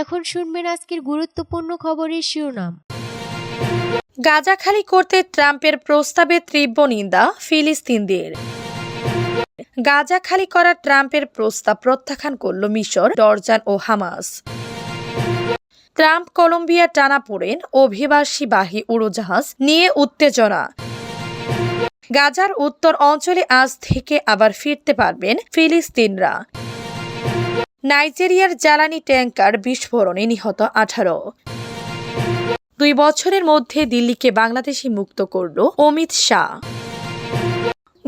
এখন শুনবেন আজকের গুরুত্বপূর্ণ খবরের শিরোনাম। গাজা খালি করতে ট্রাম্পের প্রস্তাবে তীব্র নিন্দা ফিলিস্তিনদের। গাজা খালি করা ট্রাম্পের প্রস্তাব প্রত্যাখ্যান করল মিশর, জর্জান ও হামাস। ট্রাম্প কলম্বিয়া টানা পড়েন অভিবাসীবাহী উড়োজাহাজ নিয়ে উত্তেজনা। গাজার উত্তর অঞ্চলে আজ থেকে আবার ফিরতে পারবেন ফিলিস্তিনরা। নাইজেরিয়ার জ্বালানি ট্যাঙ্কার বিস্ফোরণে নিহত আঠারো। দুই বছরের মধ্যে দিল্লিকে বাংলাদেশি মুক্ত করল অমিত শাহ।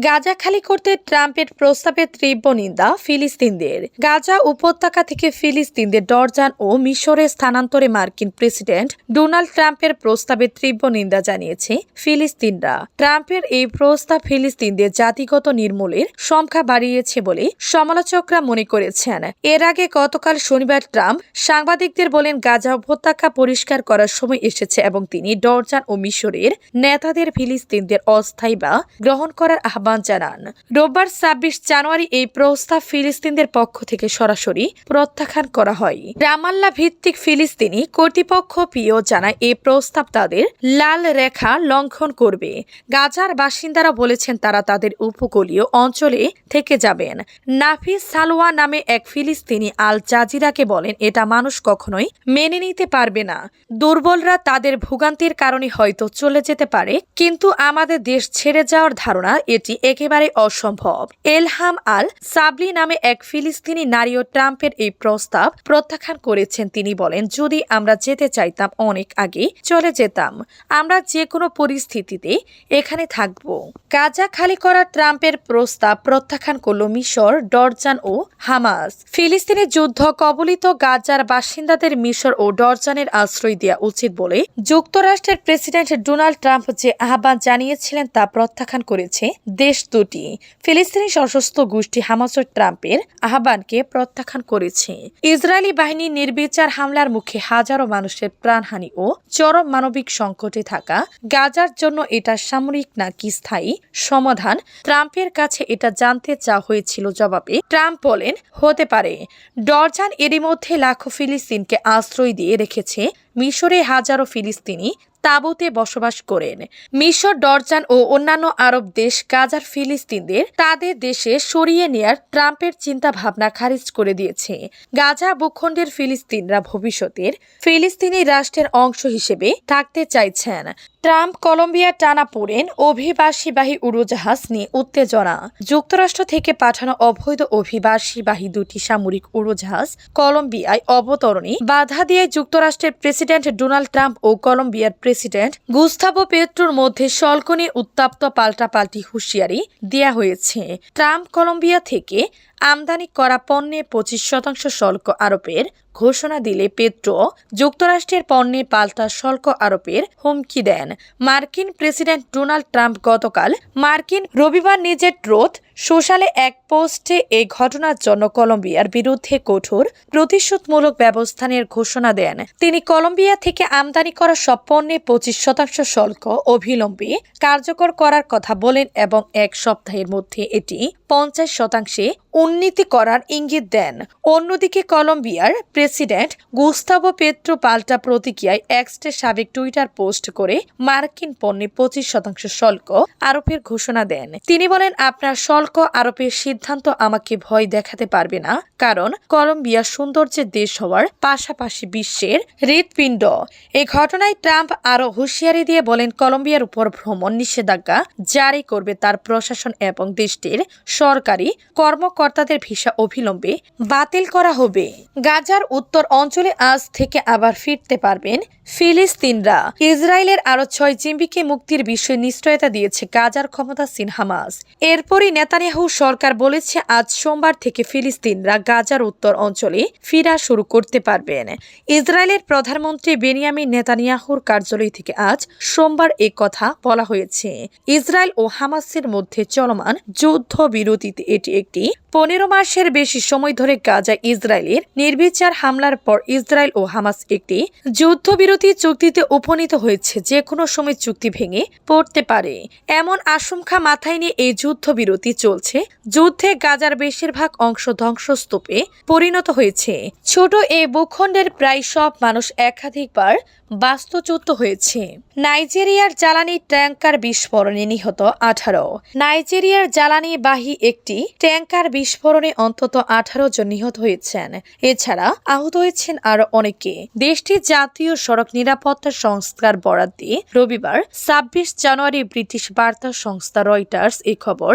গাজা খালি করতে ট্রাম্পের প্রস্তাবে তীব্র নিন্দা ফিলিস্তিনদের। গাজা উপত্যকা থেকে ফিলিস্তিনদের ডরজান ও মিশরে স্থানান্তরে মার্কিন প্রেসিডেন্ট ডোনাল্ড ট্রাম্পের প্রস্তাবে তীব্র নিন্দা জানিয়েছে ফিলিস্তিনরা। ট্রাম্পের এই প্রস্তাব ফিলিস্তিনদের জাতিগত নির্মূলের সংখ্যা বাড়িয়েছে বলে সমালোচকরা মনে করেছেন। এর আগে গতকাল শনিবার ট্রাম্প সাংবাদিকদের বলেন, গাজা উপত্যকা পরিষ্কার করার সময় এসেছে এবং তিনি ডরজান ও মিশরের নেতাদের ফিলিস্তিনদের অস্থায়ী বা গ্রহণ করার আহ্বান জানান। রোববার ছাব্বিশ জানুয়ারি এই প্রস্তাব ফিলিস্তিনদের পক্ষ থেকে সরাসরি প্রত্যাখ্যান করা হয়। রামাল্লা ভিত্তিক ফিলিস্তিনি কর্তৃপক্ষ পিও জানায় এই প্রস্তাব তাদের লাল রেখা লঙ্ঘন করবে। গাজার বাসিন্দারা বলেছেন তারা তাদের উপকূলীয় অঞ্চলে থেকে যাবেন। নাফিস সালোয়া নামে এক ফিলিস্তিনি আল জাজিরাকে বলেন, এটা মানুষ কখনোই মেনে নিতে পারবে না। দুর্বলরা তাদের ভোগান্তির কারণে হয়তো চলে যেতে পারে, কিন্তু আমাদের দেশ ছেড়ে যাওয়ার ধারণা এটি একেবারে অসম্ভব। এলহাম আল সাবলি নামে এক ফিলিস্তিনি নারীও ট্রাম্পের এই প্রস্তাব প্রত্যাখ্যান করেছেন তিনি বলেন, যদি আমরা যেতে চাইতাম অনেক আগে, চলে যেতাম। আমরা যে কোনো পরিস্থিতিতে এখানে থাকব। গাজা খালি করা ট্রাম্পের প্রস্তাব প্রত্যাখ্যান করল মিশর, ডরজান ও হামাস। ফিলিস্তিনি যুদ্ধ কবলিত গাজার বাসিন্দাদের মিশর ও ডরজানের আশ্রয় দেওয়া উচিত বলে যুক্তরাষ্ট্রের প্রেসিডেন্ট ডোনাল্ড ট্রাম্প যে আহ্বান জানিয়েছিলেন তা প্রত্যাখ্যান করেছে দেশ দুটি। ফিলিস্তিনি সশস্ত্র গোষ্ঠী হামাস ও ট্রাম্পের আহ্বানকে প্রত্যাখ্যান করেছে। ইসরায়েলি বাহিনীর নির্বিচার হামলার মুখে হাজারো মানুষের প্রাণহানি ও চরম মানবিক সংকটে থাকা গাজার জন্য এটা সামরিক নাকি স্থায়ী সমাধান? ট্রাম্পের কাছে এটা জানতে চাওয়া হয়েছিল জবাবে ট্রাম্প বলেন, হতে পারে। ডরজান এরই মধ্যে লাখো ফিলিস্তিনকে আশ্রয় দিয়ে রেখেছে মিশরে হাজারো ফিলিস্তিনি তাবুতে বসবাস করেন। মিশর, ডরজান ও অন্যান্য আরব দেশ গাজার ফিলিস্তিনদের তাদের দেশে সরিয়ে নেয়ার ট্রাম্পের চিন্তা ভাবনা খারিজ করে দিয়েছে। গাজা ভূখণ্ডের ফিলিস্তিনরা ভবিষ্যতের ফিলিস্তিনি রাষ্ট্রের অংশ হিসেবে থাকতে চাইছেন। ট্রাম্প কলম্বিয়া টানা পড়েন অভিবাসীবাহী উড়োজাহাজ নিয়ে উত্তেজনা। যুক্তরাষ্ট্র থেকে পাঠানো অবৈধ অভিবাসীবাহী দুটি সামরিক উড়োজাহাজ কলম্বিয়ায় অবতরণে বাধা দিয়ে যুক্তরাষ্ট্রের প্রেসিডেন্ট ডোনাল্ড ট্রাম্প ও কলম্বিয়ার প্রেসিডেন্ট গুস্তাভো পেট্রোর মধ্যে শুল্কনে উত্তাপ্ত পাল্টাপাল্টি হুঁশিয়ারি দেয়া হয়েছে। ট্রাম্প কলম্বিয়া থেকে আমদানি করা পণ্যে পঁচিশ শতাংশ শুল্ক আরোপের ঘোষণা দিলে পেট্রো যুক্তরাষ্ট্রের পণ্যে পাল্টা শুল্ক আরোপের হুমকি দেন। মার্কিন প্রেসিডেন্ট ডোনাল্ড ট্রাম্প গতকাল মার্কিন রবিবার নিজের ট্রোথ সোশ্যালে এক পোস্টে এই ঘটনার জন্য কলম্বিয়ার বিরুদ্ধে কঠোর, প্রতিশোধমূলক ব্যবস্থানের ঘোষণা দেন। তিনি কলম্বিয়া থেকে আমদানি করা সব পণ্যে পঁচিশ শতাংশ শুল্ক, অবিলম্বে কার্যকর করার কথা বলেন এবং এক সপ্তাহের মধ্যে এটি পঞ্চাশ শতাংশে উন্নীতি করার ইঙ্গিত দেন। অন্যদিকে কলম্বিয়ার প্রেসিডেন্ট গুস্তাভো পেট্রো পাল্টা প্রতিক্রিয়ায় এক্সটে সাবেক টুইটার পোস্ট করে মার্কিন পণ্যে পঁচিশ শতাংশ শুল্ক আরোপের ঘোষণা দেন। তিনি বলেন, আপনার শুল্ক আরোপের সিদ্ধান্ত আমাকে ভয় দেখাতে পারবে না, কারণ কলম্বিয়া সৌন্দর্যের দেশ হওয়ার পাশাপাশি বিশ্বের হৃৎপিণ্ড। এই ঘটনায় ট্রাম্প আরও হুঁশিয়ারি দিয়ে বলেন, কলম্বিয়ার উপর ভ্রমণ নিষেধাজ্ঞা জারি করবে তার প্রশাসন এবং দেশটির সরকারি কর্মকর্তাদের ভিসা অবিলম্বে বাতিল করা হবে। গাজার উত্তর অঞ্চলে আজ থেকে আবার ফিরতে পারবেন ফিলিস্তিনরা। ইসরায়েলের আরও ছয় জিম্বিকে মুক্তির বিষয়ে নিশ্চয়তা দিয়েছে গাজার ক্ষমতাসীন হামাস। এরপরই নেতানিয়াহু সরকার বলেছে, আজ সোমবার থেকে ফিলিস্তিনরা গাজার উত্তর অঞ্চলে ফিরা শুরু করতে পারবেন ইসরায়েলের প্রধানমন্ত্রী বেনিয়ামিন নেতানিয়াহুর কার্যালয় থেকে আজ সোমবার এ কথা বলা হয়েছে। ইসরায়েল ও হামাসের মধ্যে চলমান যুদ্ধ বিরতিতে এটি একটি পনেরো মাসের বেশি সময় ধরে গাজা ইসরায়েলের নির্বিচার হামলার পর ইসরায়েল ও হামাস একটি যুদ্ধবিরতি চুক্তিতে উপনীত হয়েছে যে কোনো সময় চুক্তি ভেঙে পড়তে পারে। এমন আশঙ্কা মাথায় নিয়ে এই যুদ্ধবিরতি চলছে। যুদ্ধে গাজার বেশিরভাগ অংশ ধ্বংসস্তূপে পরিণত হয়েছে। ছোট এই ভূখণ্ডের প্রায় সব মানুষ একাধিকবার বাস্তুচ্যুত হয়েছে। নাইজেরিয়ার জ্বালানি ট্যাঙ্কার বিস্ফোরণে নিহত আঠারো। নাইজেরিয়ার জ্বালানি বাহী একটি ট্যাঙ্কার বিস্ফোরণে অন্তত আঠারো জন নিহত হয়েছেন। এছাড়া আহত হয়েছেন আরও অনেকে। দেশটির জাতীয় সড়ক নিরাপত্তা সংস্থার বরাদ রবিবার ছাব্বিশ জানুয়ারি ব্রিটিশ বার্তা সংস্থা রয়টার্স এ খবর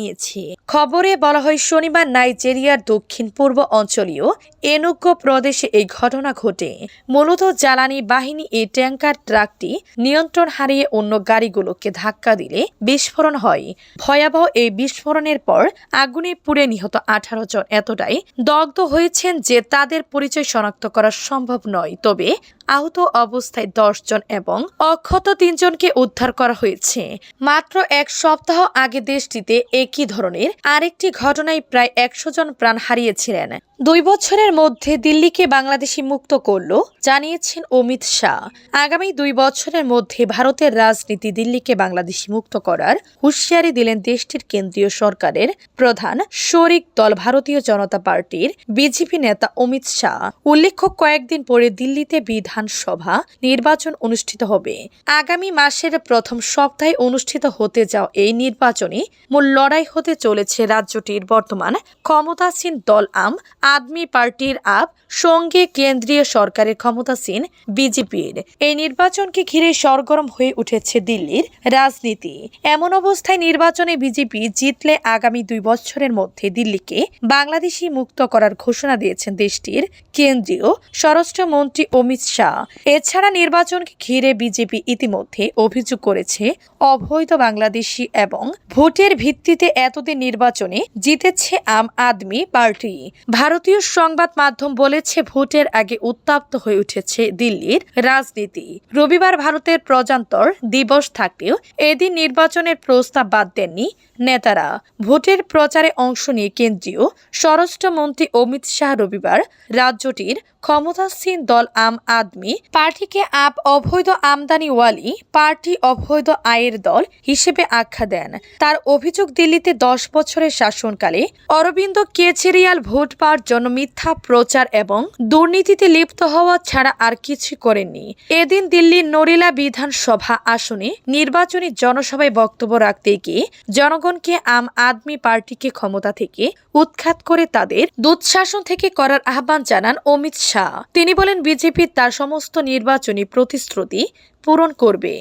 জানিয়েছে। খবরে বলা হয়, শনিবার নাইজেরিয়ার দক্ষিণ পূর্ব অঞ্চলীয় এনুগ্য প্রদেশে এই ঘটনা ঘটে। মূলত জ্বালানি বাহিনী এই ট্যাঙ্কার ট্রাকটি নিয়ন্ত্রণ হারিয়ে অন্য গাড়িগুলোকে ধাক্কা দিলে বিস্ফোরণ হয়। ভয়াবহ এই বিস্ফোরণের পর আগুনে পুড়ে নিহত আঠারো জন এতটাই দগ্ধ হয়েছেন যে তাদের পরিচয় শনাক্ত করা সম্ভব নয়। তবে আহত অবস্থায় দশ জন এবং অক্ষত তিনজনকে উদ্ধার করা হয়েছে। মাত্র এক সপ্তাহ আগে দেশটিতে একই ধরনের। আরেকটি ঘটনায় প্রায় একশো জন প্রাণ হারিয়েছিলেন। দুই বছরের মধ্যে দিল্লিকে বাংলাদেশি মুক্ত করল, জানিয়েছেন অমিত শাহ। আগামী দুই বছরের মধ্যে ভারতের রাজনীতি দিল্লিকে বাংলাদেশি মুক্ত করার হুঁশিয়ারি দিলেন দেশটির কেন্দ্রীয় সরকারের প্রধান শরিক দল ভারতীয় জনতা পার্টির বিজেপি নেতা অমিত শাহ। উল্লেখ্য, কয়েকদিন পরে দিল্লিতে বিধানসভা নির্বাচন অনুষ্ঠিত হবে। আগামী মাসের প্রথম সপ্তাহে অনুষ্ঠিত হতে যাওয়া এই নির্বাচনে মূল লড়াই হতে চলেছে রাজ্যটির বর্তমান ক্ষমতাসীন দল আম আদমি পার্টির আপ সঙ্গে কেন্দ্রীয় সরকারের ক্ষমতাসীন বিজেপির। এই নির্বাচনকে ঘিরে সরগরম হয়ে উঠেছে দিল্লির রাজনীতি। এমন অবস্থায় নির্বাচনে বিজেপি জিতলে আগামী দুই বছরের মধ্যে দিল্লিকে বাংলাদেশি মুক্ত করার ঘোষণা দিয়েছেন দেশটির কেন্দ্রীয় স্বরাষ্ট্রমন্ত্রী অমিত শাহ। এছাড়া নির্বাচনকে ঘিরে বিজেপি ইতিমধ্যে অভিযোগ করেছে, অবৈধ বাংলাদেশি এবং ভোটের ভিত্তিতে এতদিন নির্বাচনে জিতেছে আম আদমি পার্টি। ভারতীয় সংবাদ মাধ্যম বলেছে, ভোটের আগে উত্তাপ্ত হয়ে উঠেছে দিল্লির রাজনীতি। রবিবার ভারতের প্রজান্তর দিবস থাকলেও এদিন নির্বাচনের প্রস্তাব বাদ দেননি নেতারা। ভোটের প্রচারে অংশ নিয়ে কেন্দ্রীয় স্বরাষ্ট্রমন্ত্রী অমিত শাহ রবিবার রাজ্যটির ক্ষমতাসীন দল আম আদমি, পার্টিকে আপ অবৈধ আমদানিওয়ালি পার্টি অবৈধ আয়ের দল হিসেবে আখ্যা দেন। তার অভিযোগ দিল্লিতে দশ বছরের শাসনকালে অরবিন্দ কেজরিওয়াল ভোট পাওয়ার জন্য মিথ্যা প্রচার এবং দুর্নীতিতে লিপ্ত হওয়া ছাড়া আর কিছু করেননি। এদিন দিল্লির নরিলা বিধানসভা আসনে নির্বাচনী জনসভায় বক্তব্য রাখতে গিয়ে জনগণকে আম আদমি পার্টিকে ক্ষমতা থেকে উৎখাত করে তাদের দুঃশাসন থেকে করার আহ্বান জানান অমিত শাহ তিনি বলেন বিজেপি তার সমস্ত নির্বাচনী প্রতিশ্রুতি পূরণ করবে।